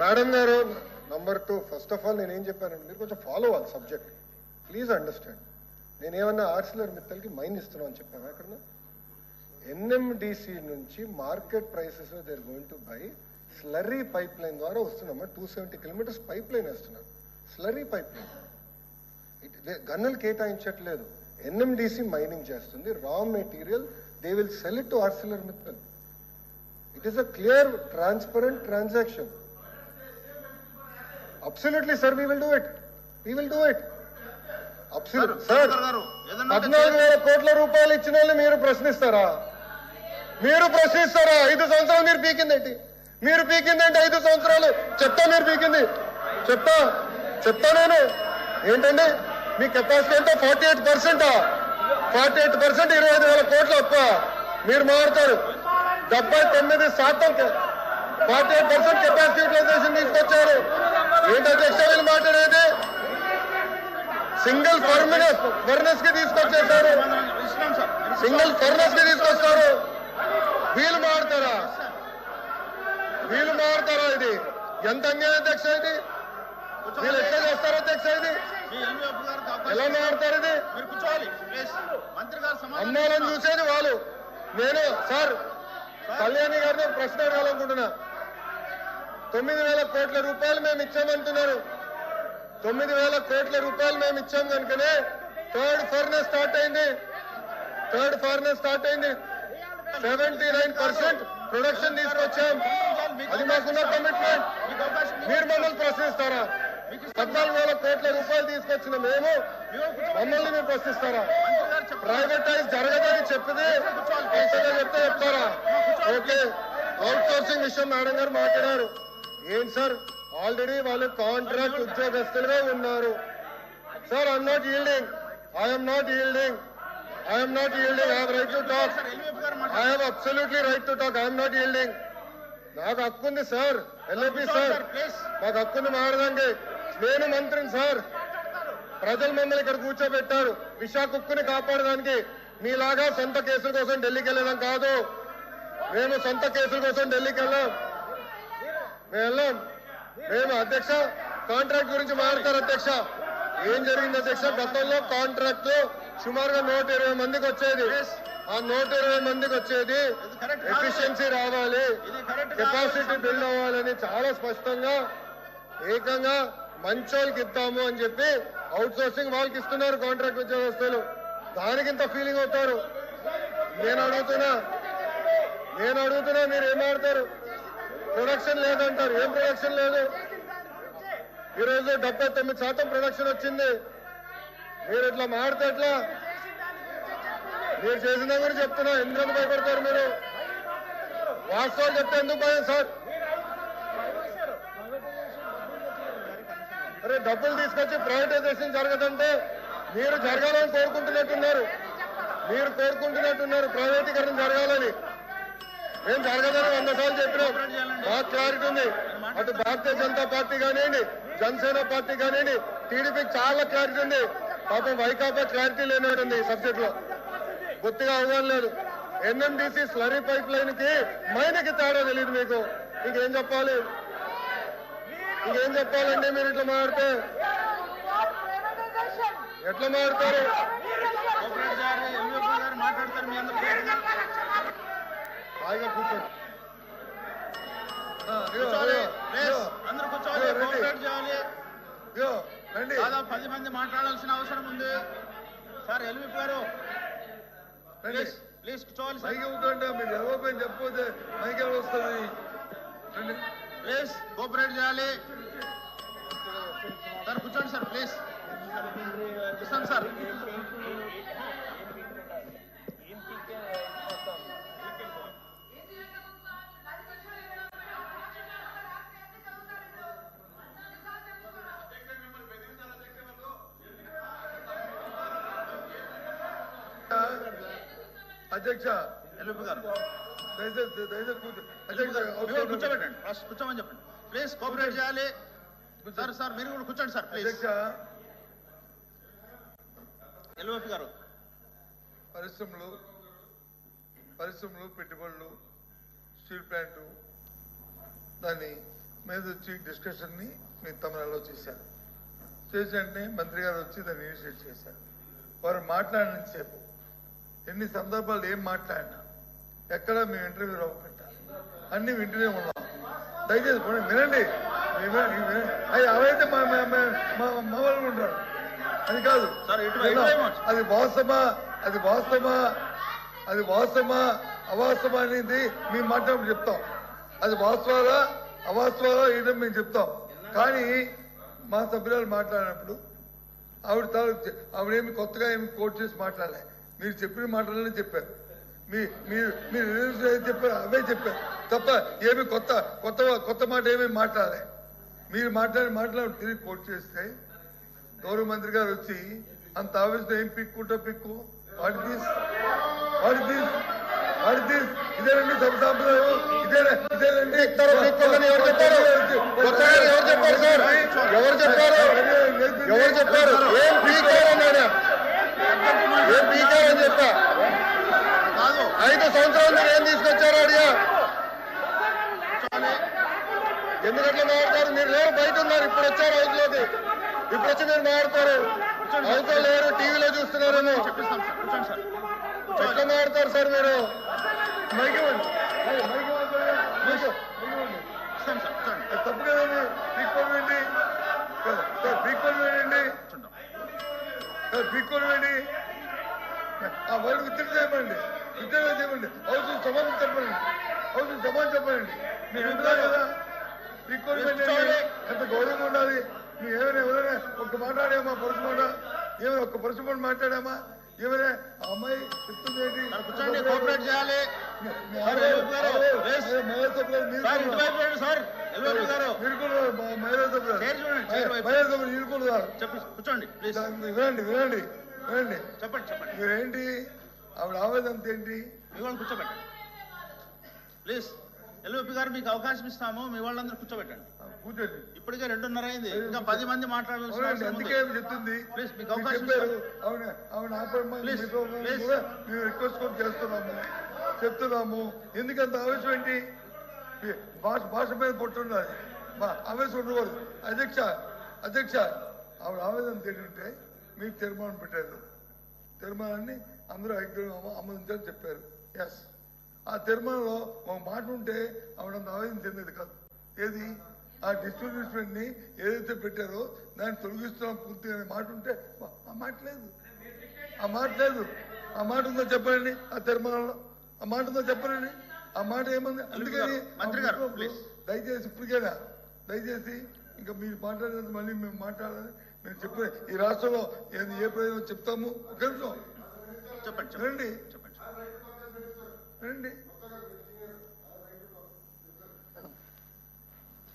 Madam గారు number two first of all నేను ఏం చెప్పానండి మీరు కొంచెం ఫాలో అవ్వాలి సబ్జెక్ట్ ప్లీజ్ అండర్స్టాండ్ నేను ఏమన్నా ఆర్సిలర్ మిత్తల్కి మైన్ ఇస్తున్నాను అని చెప్పాను అక్కడ ఎన్ఎండిసి నుంచి market prices there going to buy slurry pipeline ద్వారా వస్తున్నామా? Two seventy kilometres pipe line వేస్తున్నారు స్లర్రీ పైప్ లైన్ గన్నులు కేటాయించట్లేదు. ఎన్ఎండిసి మైనింగ్ చేస్తుంది. Raw material they will sell it to Arcelor Mittal. It is a clear transparent transaction absolutely sir we will do it we will do it sir పద్నాలుగు వేల కోట్ల రూపాయలు ఇచ్చిన వాళ్ళు మీరు ప్రశ్నిస్తారా? మీరు ప్రశ్నిస్తారా? ఐదు సంవత్సరాలు మీరు పీకిందేంటి? మీరు పీకిందేంటి ఐదు సంవత్సరాలు? చెప్తా మీరు పీకింది. చెప్తా. చెప్తా నేను. ఏంటండి? మీ కెపాసిటీ ఎంతో? ఫార్టీ ఎయిట్ పర్సెంటా ఫార్టీ ఎయిట్ పర్సెంట్ ఇరవై ఐదు వేల కోట్లు అప్ప. మీరు మారుతారు. డెబ్బై తొమ్మిది శాతం forty eight percent capacity utilisation తీసుకొచ్చారు. ఏంటి అధ్యక్ష వీళ్ళు మాట్లాడేది? సింగిల్ ఫర్మినస్ ఫర్నెస్కి తీసుకొచ్చేసారు సింగిల్ ఫర్నెస్కి తీసుకొస్తారు. వీలు మారుతారా? వీలు మారుతారా ఇది? ఎంత అన్యాయం అధ్యక్ష ఇది? వీళ్ళు ఎట్లా చేస్తారు అధ్యక్ష ఇది? ఎలా మారుతారు ఇది? అమ్మాలని చూసేది వాళ్ళు. నేను సార్ కళ్యాణి గారిని ప్రశ్న అడగాలనుకుంటున్నా. తొమ్మిది వేల కోట్ల రూపాయలు మేము ఇచ్చామంటున్నారు. తొమ్మిది వేల కోట్ల రూపాయలు మేము ఇచ్చాం కనుకనే థర్డ్ ఫర్నెస్ స్టార్ట్ అయింది. థర్డ్ ఫర్నెస్ స్టార్ట్ అయింది. సెవెంటీ నైన్ పర్సెంట్ ప్రొడక్షన్ తీసుకొచ్చాం. అది మాకున్న కమిట్మెంట్ మీరు మమ్మల్ని ప్రశ్నిస్తారా? పద్నాలుగు వేల కోట్ల రూపాయలు తీసుకొచ్చిన మేము మమ్మల్ని మీరు ప్రశ్నిస్తారా? ప్రైవేటైజ్ జరగదని చెప్పితే చెప్తే చెప్తారా? ఓకే. అవుట్ సోర్సింగ్ విషయం మేడం గారు మాట్లాడారు. ఏంటి సార్? ఆల్రెడీ వాళ్ళు కాంట్రాక్ట్ ఉద్యోగస్తులుగా ఉన్నారు. Sir I'm not yielding I'm not yielding I'm not yielding I right to talk I have absolutely right to talk I'm not yielding నాకు హక్కు ఉంది సార్. ఎల్ఏపి సార్ మాకు హక్కుంది మారదానికి నేను మంత్రిని సార్. ప్రజలు మమ్మల్ని ఇక్కడ కూర్చోబెట్టారు. విశాఖ ఉక్కుని కాపాడడానికి మీలాగా సొంత కేసుల కోసం ఢిల్లీకి వెళ్ళడం కాదు. మేము సొంత కేసుల కోసం ఢిల్లీకి వెళ్ళాం. మేము వెళ్ళాం మేము అధ్యక్ష? కాంట్రాక్ట్ గురించి మాట్లాడతారు అధ్యక్ష. ఏం జరిగింది అధ్యక్ష? గతంలో కాంట్రాక్ట్ సుమారుగా నూట ఇరవై మందికి వచ్చేది. ఆ నూట ఇరవై మందికి వచ్చేది. ఎఫిషియన్సీ రావాలి. కెపాసిటీ బిల్డ్ అవ్వాలని చాలా స్పష్టంగా ఏకంగా మంచోళ్ళకి ఇద్దాము అని చెప్పి అవుట్ సోర్సింగ్ వాళ్ళకి ఇస్తున్నారు కాంట్రాక్ట్ ఉద్యోగస్తులు. దానికి ఇంత ఫీలింగ్ అవుతారు. నేను అడుగుతున్నా. నేను అడుగుతున్నా మీరు ఏం ఆడతారు ప్రొడక్షన్ లేదంటారు ఏం ప్రొడక్షన్ లేదు? ఈరోజు డెబ్బై తొమ్మిది శాతం ప్రొడక్షన్ వచ్చింది. మీరు ఇట్లా మాడితే ఎట్లా? మీరు చేసిన కూడా చెప్తున్నా. ఎందుకు భయపడతారు మీరు? వాస్తవాలు చెప్తే ఎందుకు భయం సార్? అరే డబ్బులు తీసుకొచ్చి ప్రైవేటైజేషన్ జరగదంటే మీరు జరగాలని కోరుకుంటున్నట్టున్నారు. మీరు కోరుకుంటున్నట్టున్నారు. ప్రైవేటీకరణ జరగాలని. మేము జరగదని వంద సార్లు చెప్పినాం మాకు క్లారిటీ ఉంది అటు భారతీయ జనతా పార్టీ కానివ్వండి జనసేన పార్టీ కానివ్వండి టీడీపీకి చాలా క్లారిటీ ఉంది. పాపం వైకాపా క్లారిటీ లేనట్టుంది ఈ సబ్జెక్ట్లో. గుర్తుగా అవగాహన లేదు. ఎన్ఎండిసి స్లరీ పైప్ లైన్కి మైనకి తేడా తెలియదు మీకు. ఇంకేం చెప్పాలి? ఇంకేం చెప్పాలండి మీరు ఇట్లా మాడితే ఎట్లా మాడతారు కోఆపరేట్ చేయాలి ఎల్వీఎఫ్ గారు మాట్లాడతారు మీ అందరూ హాయిగా కూర్చోండి అందరూ కూర్చోవాలి. కోఆపరేట్ చేయాలి. రండి. దాదాపు పది మంది మాట్లాడాల్సిన అవసరం ఉంది. సార్ ఎల్వీఎఫ్ గారు. ప్లీజ్ ప్లీజ్ కూర్చోవాలి సార్. ఇవ్వకండి మీరు ఎవరిపై చెప్పకపోతే మైకి వస్తుంది? రండి. ప్లీజ్ కోఆపరేట్ చేయాలి. సార్ కూర్చోండి సార్ ప్లీజ్. కూర్చోండి సార్. అధ్యక్ష కూర్చోబెట్టండి. ఫస్ట్ కూర్చోమని చెప్పండి. ప్లీజ్ కోఆపరేట్ చేయాలి. సార్ సార్ మీరు కూడా కూర్చోండి సార్ ప్లీజ్. గారు. పరిశ్రమలు పరిశ్రమలు పెట్టుబడులు స్టీల్ ప్లాంటు దాన్ని మీద వచ్చి డిస్కషన్ని మీ తమిళలో చేశారు. చేసి వెంటనే మంత్రి గారు వచ్చి దాన్ని ఇనిషియేట్ చేశారు. వారు మాట్లాడినంతసేపు ఎన్ని సందర్భాలు ఏం మాట్లాడినా ఎక్కడ మేము ఇంటర్వ్యూ అవ్వకుండా అన్ని వింటూనే ఉన్నాం. దయచేసి పోనీ వినండి. అయ్యి అవైతే మా మా- మా- మా మా వాళ్ళు ఉంటారు. అది కాదు? అది వాస్తవమా? అది వాస్తవమా? అది వాస్తవమా? అవాస్తవమా అనేది మేము మాట్లాడి చెప్తాం. అది వాస్తవాలా? అవాస్తవాలా? ఏంటో మేము చెప్తాం. కానీ మా సభ్యురాలు మాట్లాడినప్పుడు ఆవిడ తాలూకు ఆవిడేమి కొత్తగా ఏమి కోట్ చేసి మాట్లాడలే. మీరు చెప్పిన మాటలనే చెప్పారు. మీ మీరు మీరు చెప్పారు అవే చెప్పారు. తప్ప ఏమి కొత్త కొత్త కొత్త మాట ఏమీ మాట్లాడలే. మీరు మాట్లాడి మాట్లాడి తిరిగి కోట్ చేస్తే గౌరవ మంత్రి గారు వచ్చి అంత ఆవేశం ఏం పిక్కుంటో పిక్కు? తీస్ తీస్ వాటి తీస్. ఇదేనండి సభ సాంప్రదాయం. ఇదేనా ఇదేనండి ఎవరు చెప్పారు? ఎవరు చెప్పారు? ఎవరు చెప్పారు? ఎవరు చెప్పారు? ఏం పీకారు ఏం పీకారు అని చెప్పా? ఐదు సంవత్సరాలు మీరు ఏం తీసుకొచ్చారు అడిగా? కూర్చోవాలి ఎందుకట్లా మాట్లాడతారు. మీరు లేరు బయట ఉన్నారు. ఇప్పుడు వచ్చారు హౌస్లోకి ఇప్పుడు వచ్చి మీరు మాట్లాడతారు. హౌస్లో లేరు టీవీలో చూస్తున్నారేమో. ఎట్లా మాట్లాడతారు సార్ మీరు? మైక్ ఇవ్వండి. మైక్ మైక్ ఇవ్వండి. ఇస్తాం సార్ కూర్చోండి అది తప్పు కదండి పీక్కోవడం ఏంటి కదా, సార్, పీక్కోవడం ఏంటండి కూర్చుంటాం ఏంటి ఆ వర్డ్ విత్తనం చేయమండి విత్తనం చేయమండి హౌస్ సమానం చెప్పండి. హౌస్ సమానం చెప్పండి. మీరు కదా. పీక్కోవడం ఏంటండి ఎంత గౌరవంగా ఉండాలి. మీరు ఏమైనా ఎవరైనా ఒక్క మాట్లాడామా పరుసు మాట? ఏమైనా ఒక్క పరుసు మాట మాట్లాడామా? ఏమైనా అమ్మాయి చెప్తుంది ఏంటి కోఆపరేట్ చేయాలి. కూర్చోండి వినండి వినండి వినండి. చెప్పండి చెప్పండి. మీరేంటి? ఆవిడ ఆవేదన ఏంటి? మీ వాళ్ళని కూర్చోబెట్టండి. ప్లీజ్. ఎల్వి గారు మీకు అవకాశం ఇస్తాము మీ వాళ్ళందరూ కూర్చోబెట్టండి. కూర్చోండి. ఇప్పటికే రెండున్నర అయింది. ఇంకా పది మంది అవసరం అందుకే చెప్తుంది. ప్లీజ్, మీకు అవకాశం ప్లీజ్, ప్లీజ్. కూడా మేము రిక్వెస్ట్ కూడా చేస్తున్నాము. చెప్తున్నాము. ఎందుకంత ఆవేశం ఏంటి? భాష భాష మీద పొట్టుండాలి మా ఆవేశం ఉండకూడదు. అధ్యక్ష అధ్యక్ష ఆవిడ ఆవేదన ఏంటంటే మీకు తీర్మానం పెట్టారు. తీర్మానాన్ని అందరూ ఐక్యంగా ఆమోదించాలని చెప్పారు. ఎస్ ఆ తీర్మానంలో ఒక మాట ఉంటే ఆవిడ ఆవేదన చెందేది కాదు. ఏది? ఆ డిస్ట్రిబ్యూషన్ని ఏదైతే పెట్టారో దాన్ని తొలగిస్తున్నాం పూర్తిగా అనే మాట ఉంటే ఆ మాట లేదు. ఆ మాట లేదు. ఆ మాట ఉందో చెప్పండి ఆ తీర్మానంలో? ఆ మాట ఉందో చెప్పండి ఆ మాట ఏముంది? అందుకని మంత్రి గారు. దయచేసి ఇప్పటికైనా? దయచేసి ఇంకా మీరు మాట్లాడేది మళ్ళీ మేము మాట్లాడాలి. మేము చెప్పే ఈ రాష్ట్రంలో ఏది ఏ ప్రయోజనం చెప్తాము? ఒక నిమిషం. చెప్పండి చెప్పండి. వినండి.